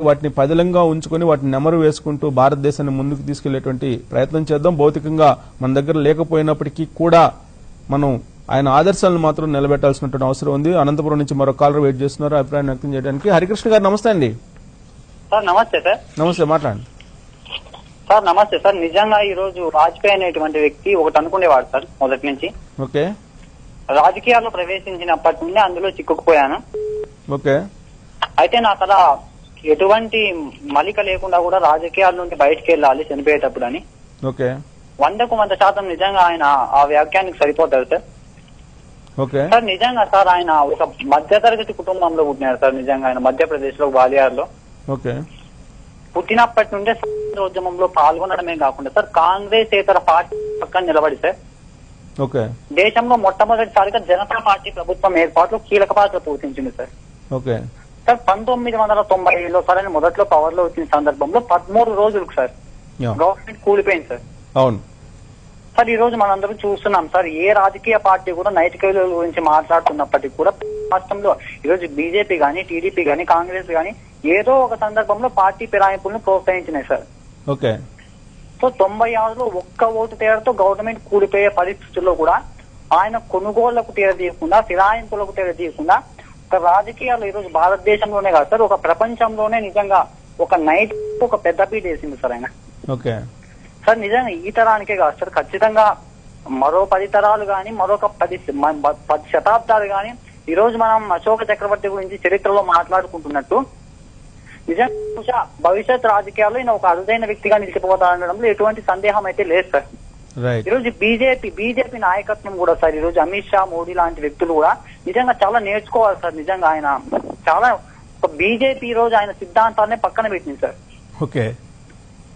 వాటిని పదిలంగా ఉంచుకొని వాటిని నెమరు వేసుకుంటూ భారతదేశాన్ని ముందుకు తీసుకెళ్ళేటువంటి ప్రయత్నం చేద్దాం. భౌతికంగా మన దగ్గర లేకపోయినప్పటికీ కూడా మనం ఆయన ఆదర్శాలను మాత్రం నిలబెట్టాల్సినటువంటి అవసరం ఉంది. అనంతపురం నుంచి మరో కాలర్ వెయిట్ చేస్తున్నారు. అభిప్రాయం వ్యక్తం చేయడానికి. హరికృష్ణ గారు నమస్తే అండి. సార్ నమస్తే సార్. నమస్తే మాట్లాడండి. సార్ నమస్తే సార్. నిజంగా ఈ రోజు వాజ్పేయి అనేటువంటి వ్యక్తి ఒకటి అనుకునేవాడు సార్ మొదటి నుంచి. ఓకే. రాజకీయాల్లో ప్రవేశించినప్పటి నుండి అందులో చిక్కుకుపోయాను. ఓకే. అయితే నాకు అలా ఎటువంటి మలిక లేకుండా కూడా రాజకీయాల నుండి బయటకు వెళ్ళాలి చనిపోయేటప్పుడు అని ఓకే. వందకు వంద శాతం నిజంగా ఆయన ఆ వ్యాఖ్యానికి సరిపోతారు సార్. ఓకే. సార్ నిజంగా సార్ ఆయన ఒక మధ్యతరగతి కుటుంబంలో పుట్టినారు సార్ నిజంగా ఆయన మధ్యప్రదేశ్లో గ్వాలియర్లో ఓకే. పుట్టినప్పటి నుండే స్వాతంత్రోద్యమంలో పాల్గొనడమే కాకుండా సార్ కాంగ్రెస్ ఇతర పార్టీ పక్కన నిలబడి సార్. ఓకే. దేశంలో మొట్టమొదటిసారిగా జనతా పార్టీ ప్రభుత్వం ఏర్పాటులో కీలక పాత్ర పోషించింది సార్. ఓకే. సార్ పంతొమ్మిది వందల తొంభైలో సార్ ఆయన మొదట్లో పవర్లో వచ్చిన సందర్భంలో పదమూడు రోజులకు సార్. గవర్నమెంట్ కూలిపోయింది సార్. అవును. సార్ ఈ రోజు మనందరం చూస్తున్నాం సార్ ఏ రాజకీయ పార్టీ కూడా నైతిక విలువల గురించి మాట్లాడుతున్నప్పటికీ కూడా రాష్ట్రంలో ఈ రోజు బీజేపీ గానీ టీడీపీ గానీ కాంగ్రెస్ గానీ ఏదో ఒక సందర్భంలో పార్టీ ఫిరాయింపులను ప్రోత్సహించినాయి సార్. ఓకే. సో తొంభై ఆరులో ఒక్క ఓటు తేడాతో గవర్నమెంట్ కూలిపోయే పరిస్థితుల్లో కూడా ఆయన కొనుగోళ్ళకు తీర తీయకుండా ఫిరాయింపులకు తీర ఒక రాజకీయాలు ఈ రోజు భారతదేశంలోనే కాదు సార్ ఒక ప్రపంచంలోనే నిజంగా ఒక నైట్ ఒక పెద్దపీట వేసింది సార్ ఆయన. ఓకే. సార్ నిజంగా ఈ తరానికే కాదు సార్ ఖచ్చితంగా మరో పది తరాలు గాని మరొక పది మ- పది శతాబ్దాలు గాని ఈ రోజు మనం అశోక చక్రవర్తి గురించి చరిత్రలో మాట్లాడుకుంటున్నట్టు నిజంగా బహుశా భవిష్యత్ రాజకీయాల్లో ఈయన ఒక అరుదైన వ్యక్తిగా నిలిచిపోతాడనడంలో ఎటువంటి సందేహం అయితే లేదు సార్. రైట్ ఈ రోజు బీజేపీ బీజేపీ నాయకత్వం కూడా సార్ ఈ రోజు అమిత్ షా మోడీ లాంటి వ్యక్తులు కూడా నిజంగా చాలా నేర్చుకోవాలి సార్ నిజంగా ఆయన చాలా ఒక బీజేపీ ఈ రోజు ఆయన సిద్ధాంతాన్ని పక్కన పెట్టింది సార్. ఓకే.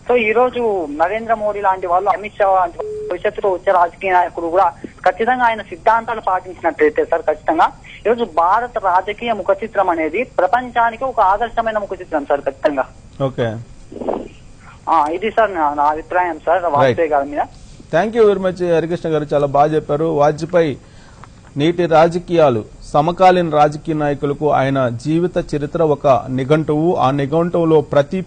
సో ఈ రోజు నరేంద్ర మోడీ లాంటి వాళ్ళు అమిత్ షా లాంటి భవిష్యత్తులో వచ్చే రాజకీయ నాయకులు కూడా ఖచ్చితంగా ఆయన సిద్ధాంతాలు పాటించినట్లయితే సార్ ఖచ్చితంగా ఈ రోజు భారత రాజకీయ ముఖ చిత్రం అనేది ప్రపంచానికి ఒక ఆదర్శమైన ముఖ చిత్రం సార్ ఖచ్చితంగా. ఓకే. ఆ, ఇది సార్ నా నా అభిప్రాయం సార్ వాజ్పేయి గారి మీద. Thank you very much Harikrishna గారు. చాలా బాగా చెప్పారు. వాజ్పేయి నేటి రాజకీయాలు సమకాలీన రాజకీయ నాయకులకు ఆయన జీవిత చరిత్ర ఒక నిఘంటువు. ఆ నిఘంటువులో ప్రతి